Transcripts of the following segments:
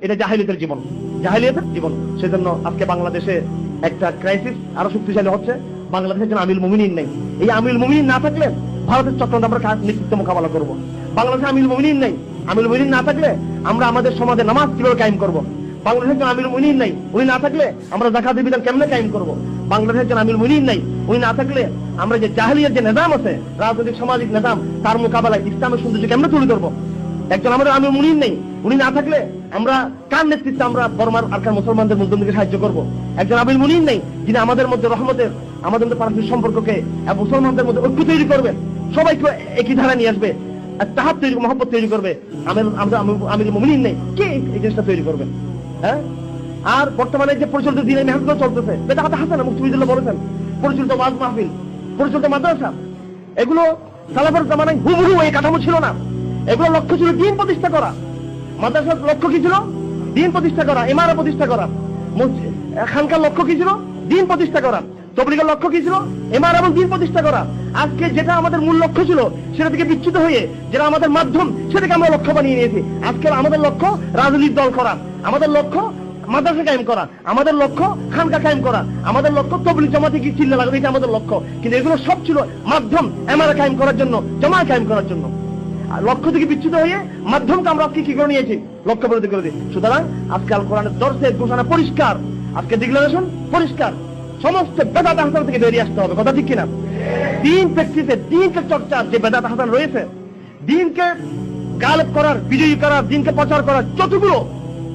এটা জাহিলিয়াতের জীবন। জাহিলিয়াতের জীবন। সেজন্য আজকে বাংলাদেশে একটা ক্রাইসিস আরও শক্তিশালী হচ্ছে। বাংলাদেশের জন্য আমিল মুমিনিন নেই। এই আমিল মুমিনিন না থাকলে ভারতের চক্রান্ত আমরা নেতৃত্ব মোকাবেলা করব। বাংলাদেশে আমিল মুমিনিন নেই। আমিল মুমিনিন না থাকলে আমরা আমাদের সমাজে নামাজ কীভাবে কায়েম করব? বাংলাদেশের জন্য আমিল মুমিনিন নাই, উনি না থাকলে আমরা জাকাতের বিধান কেমনে কায়েম করব? বাংলাদেশের জন্য আমিল মুমিনিন নাই, উনি না থাকলে আমরা যে জাহিলিয়ার যে নিজাম আছে, রাজনৈতিক সামাজিক নিজাম, তার মোকাবেলায় ইসলামের সৌন্দর্য কেমনে তুলে ধরবো? একজন আমাদের আমির মুনির নেই। উনি না থাকলে আমরা কার নেতৃত্বে আমরা বর্মার আরকার মুসলমানদের মুসলিমদেরকে সাহায্য করব? একজন আমির মুনির নেই, যিনি আমাদের মধ্যে রহমতের, আমাদের মধ্যে পারস্পরিক সম্পর্ককে মুসলমানদের মধ্যে ঐক্য তৈরি করবেন। সবাইকে একই ধারা নিয়ে আসবে আর তাহার তৈরি, মহব্বত তৈরি করবে। আমির আমির মুমিনিন নেই, কে এই জিনিসটা তৈরি করবে? হ্যাঁ? আর বর্তমানে যে প্রচলিত দিনে চলতেছে হাতে হাসান মুক্তিবিদুল্লাহ বলেছেন, পরিচালিত ওয়াজ মাহফিল, পরিচালিত মাদ্রাসা, এগুলো সালাফের জামানায় হুবহু এই কাঠামো ছিল না। এগুলো লক্ষ্য ছিল দিন প্রতিষ্ঠা করা। মাদ্রাসার লক্ষ্য কি ছিল? দিন প্রতিষ্ঠা করা ইমারা প্রতিষ্ঠা করা। মসজিদ- খানকার লক্ষ্য কি ছিল? দিন প্রতিষ্ঠা করা। তবলিগের লক্ষ্য কি ছিল? এমার এবং দিন প্রতিষ্ঠা করা। আজকে যেটা আমাদের মূল লক্ষ্য ছিল, সেটা থেকে বিচ্যুত হয়ে, যেটা আমাদের মাধ্যম, সেটাকে আমরা লক্ষ্য বানিয়ে নিয়েছি। আজকে আমাদের লক্ষ্য রাজনৈতিক দল করা। আমাদের লক্ষ্য মাদ্রাসা কায়েম করা। আমাদের লক্ষ্য খানকা কায়েম করা। আমাদের লক্ষ্য তবলিগ জামাতে কি চিল্লা লাগাবে এটা আমাদের লক্ষ্য। কিন্তু এগুলো সব ছিল মাধ্যম, এমারা কায়েম করার জন্য জমা কায়েম করার জন্য। লক্ষ্য থেকে বিচ্যুত হয়ে মাধ্যমকে আমরা আজকে কি করে নিয়েছি? লক্ষ্য বিরোধী করে দিই সুতরাং আজকাল কোরআনের দর্শের ঘোষণা পরিষ্কার। আজকে ডিক্লারেশন পরিষ্কার। সমস্ত বেদাত হাসান থেকে বেরিয়ে আসতে হবে। কথা ঠিক কিনা? দিন প্র্যাকটিসে দিনকে চর্চার যে বেদাত হাসান রয়েছে, দিনকে গালেব করার, বিজয়ী করার, দিনকে প্রচার করার যতগুলো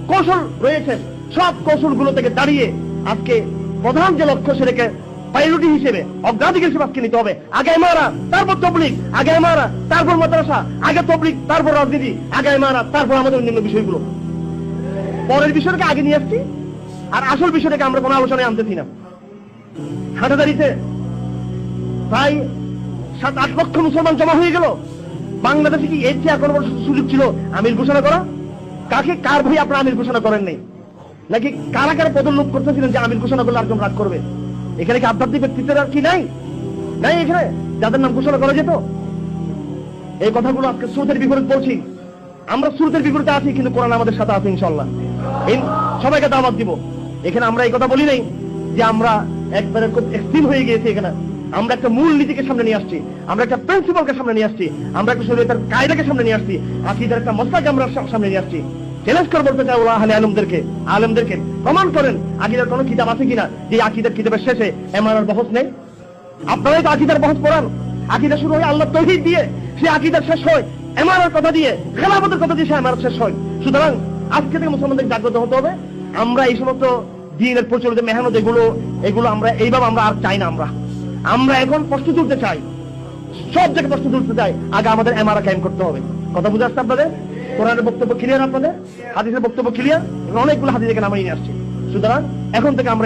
কৌশল রয়েছে, সব কৌশলগুলো থেকে দাঁড়িয়ে আজকে প্রধান যে লক্ষ্য সেটাকে প্রায়োরিটি হিসেবে অগ্রাধিকার হিসেবে আজকে নিতে হবে। আগে মারা তারপর তবলিক আগে মারা তারপর মাদ্রাসা, আগে তবলিক তারপর রাজনীতি, আগে মারা তারপর আমাদের অন্যান্য বিষয়গুলো। পরের বিষয়টাকে আগে নিয়ে আসছি, আর আসল বিষয়টাকে আমরা কোনো আলোচনায় আনতেছি না। হাটাদারিতে প্রায় সাত, আট লক্ষ মুসলমান জমা হয়ে গেল। বাংলাদেশে কি এর চেয়ে আর কোনো সুযোগ ছিল আমির ঘোষণা করা? কাকে, কার ভাই আপনারা আমির ঘোষণা করেন নাই? নাকি কারা কারা পদলোপ করতেছিলেন যে আমির ঘোষণা করলে আরেকজন রাগ করবে? এখানে কি আধ্যাত্মিক ব্যক্তিত্বের আর কি নাই? নাই এখানে? যাদের নাম ঘোষণা করা যেত। এই কথাগুলো আজকে স্রোতের বিপরীত বলছি। আমরা স্রোতের বিপরীতে আছি, কিন্তু কোরআন আমাদের সাথে আছে ইনশাল্লাহ সবাইকে দাওয়াত দিব। এখানে আমরা এই কথা বলি নাই যে আমরা একবারে খুব এক্সট্রিম হয়ে গিয়েছি এখানে। আমরা একটা মূল নীতিকে সামনে নিয়ে আসছি। আমরা একটা প্রিন্সিপালকে সামনে নিয়ে আসছি। আমরা একটা শরীয়তের কায়দাকে সামনে নিয়ে আসছি। আকিদার একটা মশলাকে আমরা সামনে নিয়ে আসছি। চ্যালেঞ্জ করে বলতে চাই ওলা আহলে আলমদেরকে আলমদেরকে। প্রমাণ করেন, আকিদার কোনো কিতাব আছে কিনা? যে আকিদার কিতাবের শেষে এমআর বহস নেই। আপনারাই তো আকিদার বহস পড়ান। আকিদা শুরু হয় আল্লাহ তৌহিদ দিয়ে, সে আকিদার শেষ হয় এমআর কথা দিয়ে, খেলাফতের কথা দিয়ে সে এমআর শেষ হয়। সুতরাং আজকে থেকে মুসলমানদের জাগ্রত হতে হবে। আমরা এই সমস্ত দিনের প্রচলিত মেহনত এগুলো এগুলো আমরা, এইভাবে আমরা আর চাই না আমরা। আমরা এখন প্রশ্ন তুলতে চাই। সব জায়গায় প্রশ্ন তুলতে চাই, আগে আমাদের এমআর কায়েম করতে হবে। কথা বুঝে আসছে আপনাদের? কোরআনের বক্তব্য ক্লিয়ার আপনাদের? হাদিসের বক্তব্য ক্লিয়ার অনেকগুলো হাদিস এখানে আমরা নিয়ে আসছি। সুতরাং এখন থেকে আমরা